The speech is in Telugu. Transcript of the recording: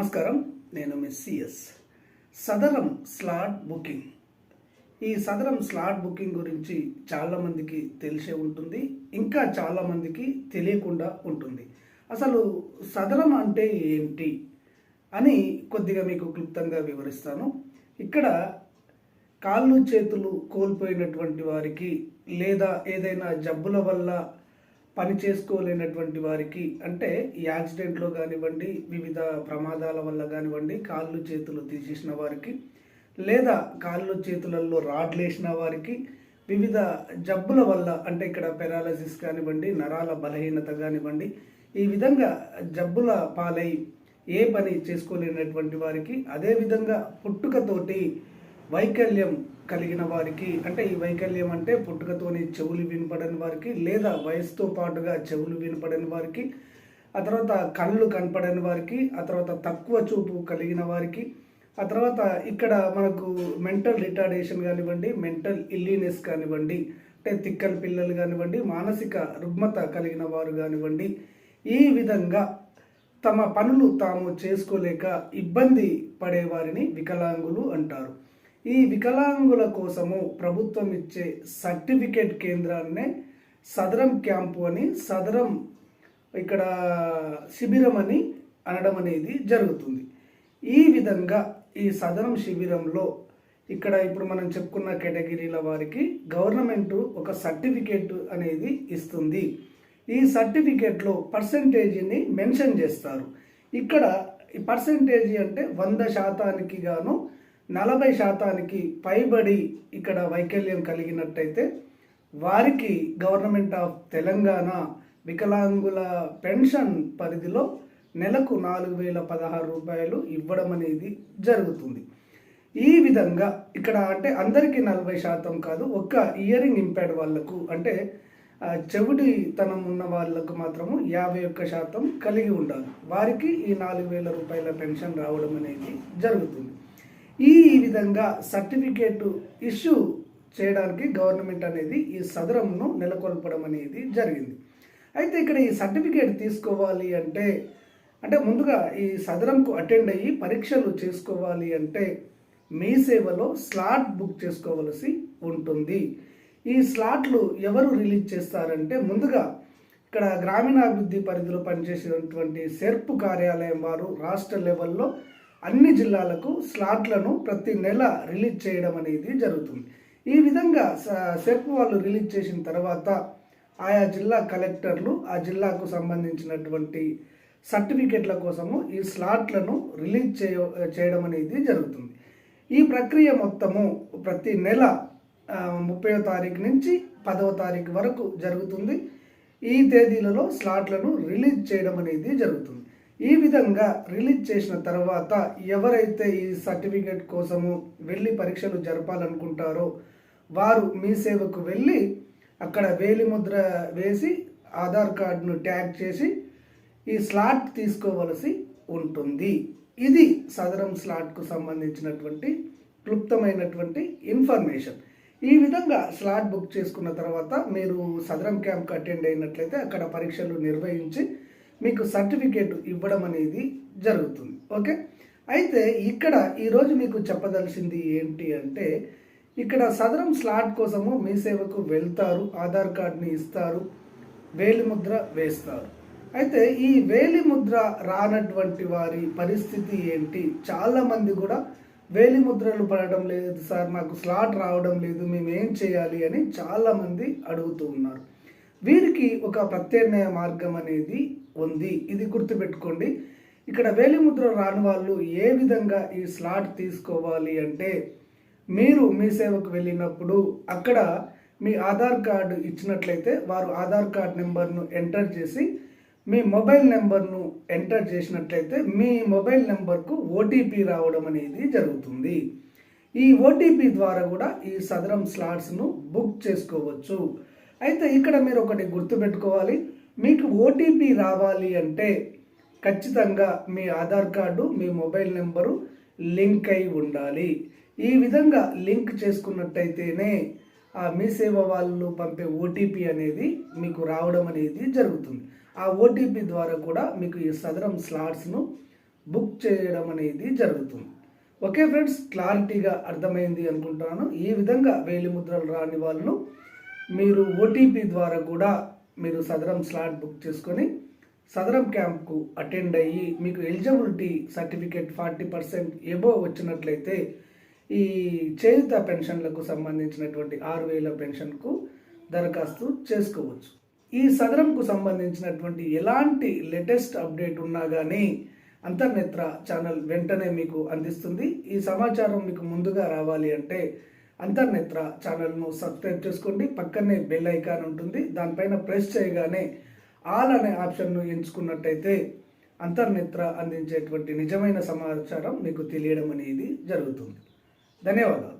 నమస్కారం. నేను miss CS. Sadaram slot booking. ఈ సదరం స్లాట్ బుకింగ్ గురించి చాలామందికి తెలిసే ఉంటుంది. ఇంకా చాలామందికి తెలియకుండా ఉంటుంది. అసలు సదరం అంటే ఏంటి అని కొద్దిగా మీకు క్లుప్తంగా వివరిస్తాను. ఇక్కడ కాళ్ళు చేతులు కోల్పోయినటువంటి వారికి లేదా ఏదైనా జబ్బుల వల్ల పని చేసుకోలేనటువంటి వారికి అంటే ఈ యాక్సిడెంట్లో కానివ్వండి వివిధ ప్రమాదాల వల్ల కానివ్వండి కాళ్ళు చేతులు తీసేసిన వారికి లేదా కాళ్ళు చేతులలో రాడ్లేసిన వారికి వివిధ జబ్బుల వల్ల అంటే ఇక్కడ పెరాలసిస్ కానివ్వండి నరాల బలహీనత కానివ్వండి ఈ విధంగా జబ్బుల పాలై ఏ పని చేసుకోలేనటువంటి వారికి అదేవిధంగా పుట్టుకతోటి వైకల్యం కలిగిన వారికి అంటే ఈ వైకల్యం అంటే పుట్టుకతోని చెవులు వినపడని వారికి లేదా వయసుతో పాటుగా చెవులు వినపడని వారికి ఆ తర్వాత కళ్ళు కనపడని వారికి ఆ తర్వాత తక్కువ చూపు కలిగిన వారికి ఆ తర్వాత ఇక్కడ మనకు మెంటల్ రిటార్డేషన్ కానివ్వండి మెంటల్ ఇల్లీనెస్ కానివ్వండి అంటే తిక్కల పిల్లలు కానివ్వండి మానసిక రుగ్మత కలిగిన వారు కానివ్వండి ఈ విధంగా తమ పనులు తాము చేసుకోలేక ఇబ్బంది పడేవారిని వికలాంగులు అంటారు. ఈ వికలాంగుల కోసము ప్రభుత్వం ఇచ్చే సర్టిఫికేట్ కేంద్రాన్నే సదరం క్యాంపు అని సదరం ఇక్కడ శిబిరం అని అనడం అనేది జరుగుతుంది. ఈ విధంగా ఈ సదరం శిబిరంలో ఇక్కడ ఇప్పుడు మనం చెప్పుకున్న కేటగిరీల వారికి గవర్నమెంట్ ఒక సర్టిఫికేట్ అనేది ఇస్తుంది. ఈ సర్టిఫికేట్లో పర్సంటేజీని మెన్షన్ చేస్తారు. ఇక్కడ ఈ పర్సంటేజీ అంటే వంద శాతానికి గాను నలభై శాతానికి పైబడి ఇక్కడ వైకల్యం కలిగినట్టయితే వారికి గవర్నమెంట్ ఆఫ్ తెలంగాణ వికలాంగుల పెన్షన్ పరిధిలో నెలకు నాలుగు వేల పదహారు రూపాయలు ఇవ్వడం అనేది జరుగుతుంది. ఈ విధంగా ఇక్కడ అంటే అందరికీ నలభై శాతం కాదు ఒక్క ఇయరింగ్ ఇంపైర్డ్ వాళ్ళకు అంటే చెవిటితనం ఉన్న వాళ్ళకు మాత్రము యాభై ఒక్క శాతం కలిగి ఉండాలి. వారికి ఈ నాలుగు వేల రూపాయల పెన్షన్ రావడం అనేది జరుగుతుంది. ఈ విధంగా సర్టిఫికేట్ ఇష్యూ చేయడానికి గవర్నమెంట్ అనేది ఈ సదరంను నెలకొల్పడం అనేది జరిగింది. అయితే ఇక్కడ ఈ సర్టిఫికేట్ తీసుకోవాలి అంటే అంటే ముందుగా ఈ సదరంకు అటెండ్ అయ్యి పరీక్షలు చేసుకోవాలి అంటే మీ సేవలో స్లాట్ బుక్ చేసుకోవలసి ఉంటుంది. ఈ స్లాట్లు ఎవరు రిలీజ్ చేస్తారంటే ముందుగా ఇక్కడ గ్రామీణాభివృద్ధి పరిధిలో పనిచేసినటువంటి సెర్ప్ కార్యాలయం వారు రాష్ట్ర లెవెల్లో అన్ని జిల్లాలకు స్లాట్లను ప్రతి నెల రిలీజ్ చేయడం అనేది జరుగుతుంది. ఈ విధంగా సెర్ప్ వాళ్ళు రిలీజ్ చేసిన తర్వాత ఆయా జిల్లా కలెక్టర్లు ఆ జిల్లాకు సంబంధించినటువంటి సర్టిఫికెట్ల కోసము ఈ స్లాట్లను రిలీజ్ చేయ చేయడం అనేది జరుగుతుంది. ఈ ప్రక్రియ మొత్తము ప్రతి నెల ముప్పై తారీఖు నుంచి పదవ తారీఖు వరకు జరుగుతుంది. ఈ తేదీలలో స్లాట్లను రిలీజ్ చేయడం అనేది జరుగుతుంది. ఈ విధంగా రిలీజ్ చేసిన తర్వాత ఎవరైతే ఈ సర్టిఫికేట్ కోసము వెళ్ళి పరీక్షలు జరపాలనుకుంటారో వారు మీ సేవకు వెళ్ళి అక్కడ వేలిముద్ర వేసి ఆధార్ కార్డును ట్యాగ్ చేసి ఈ స్లాట్ తీసుకోవలసి ఉంటుంది. ఇది సదరం స్లాట్కు సంబంధించినటువంటి క్లుప్తమైనటువంటి ఇన్ఫర్మేషన్. ఈ విధంగా స్లాట్ బుక్ చేసుకున్న తర్వాత మీరు సదరం క్యాంప్కి అటెండ్ అయినట్లయితే అక్కడ పరీక్షలు నిర్వహించి మీకు సర్టిఫికేట్ ఇవ్వడం అనేది జరుగుతుంది. ఓకే? అయితే ఇక్కడ ఈరోజు మీకు చెప్పదలసింది ఏంటి అంటే ఇక్కడ సదరం స్లాట్ కోసము మీ సేవకు వెళ్తారు ఆధార్ కార్డ్ని ఇస్తారు వేలిముద్ర వేస్తారు. అయితే ఈ వేలిముద్ర రానటువంటి వారి పరిస్థితి ఏంటి? చాలామంది కూడా వేలిముద్రలు పడడం లేదు సార్ మాకు స్లాట్ రావడం లేదు మేము ఏం చేయాలి? అని చాలామంది అడుగుతూ ఉన్నారు. వీరికి ఒక ప్రత్యామ్నాయ మార్గం అనేది ఉంది ఇది గుర్తుపెట్టుకోండి. ఇక్కడ వేలిముద్ర రాని వాళ్ళు ఏ విధంగా ఈ స్లాట్ తీసుకోవాలి అంటే మీరు మీ సేవకు వెళ్ళినప్పుడు అక్కడ మీ ఆధార్ కార్డు ఇచ్చినట్లయితే వారు ఆధార్ కార్డ్ నెంబర్ను ఎంటర్ చేసి మీ మొబైల్ నెంబర్ను ఎంటర్ చేసినట్లయితే మీ మొబైల్ నెంబర్కు ఓటీపీ రావడం అనేది జరుగుతుంది. ఈ ఓటీపీ ద్వారా కూడా ఈ సదరం స్లాట్స్ను బుక్ చేసుకోవచ్చు. అయితే ఇక్కడ మీరు ఒకటి గుర్తుపెట్టుకోవాలి. మీకు ఓటీపీ రావాలి అంటే ఖచ్చితంగా మీ ఆధార్ కార్డు మీ మొబైల్ నెంబరు లింక్ అయి ఉండాలి. ఈ విధంగా లింక్ చేసుకున్నట్టయితేనే ఆ మీ సేవ వాళ్ళు పంపే ఓటీపీ అనేది మీకు రావడం అనేది జరుగుతుంది. ఆ ఓటీపీ ద్వారా కూడా మీకు ఈ సదరం స్లాట్స్ను బుక్ చేయడం అనేది జరుగుతుంది. ఓకే ఫ్రెండ్స్ క్లారిటీగా అర్థమైంది అనుకుంటున్నాను. ఈ విధంగా వేలిముద్రలు రాని వాళ్ళు మీరు ఓటీపీ ద్వారా కూడా మీరు సదరం స్లాట్ బుక్ చేసుకొని సదరం క్యాంప్కు అటెండ్ అయ్యి మీకు eligibility certificate forty percent above వచ్చినట్లయితే ఈ చేయుత పెన్షన్లకు సంబంధించినటువంటి ఆరు వేల పెన్షన్కు దరఖాస్తు చేసుకోవచ్చు. ఈ సదరంకు సంబంధించినటువంటి ఎలాంటి లేటెస్ట్ అప్డేట్ ఉన్నా కానీ అంతర్నేత్ర ఛానల్ వెంటనే మీకు అందిస్తుంది. ఈ సమాచారం మీకు ముందుగా రావాలి అంటే అంతర్నేత్ర ఛానల్ను సబ్స్క్రైబ్ చేసుకోండి. పక్కనే బెల్ ఐకాన్ ఉంటుంది. దానిపైన ప్రెస్ చేయగానే ఆల్ అనే ఆప్షన్ను ఎంచుకున్నట్టయితే అంతర్నేత్ర అందించేటువంటి నిజమైన సమాచారం మీకు తెలియడం అనేది జరుగుతుంది. ధన్యవాదాలు.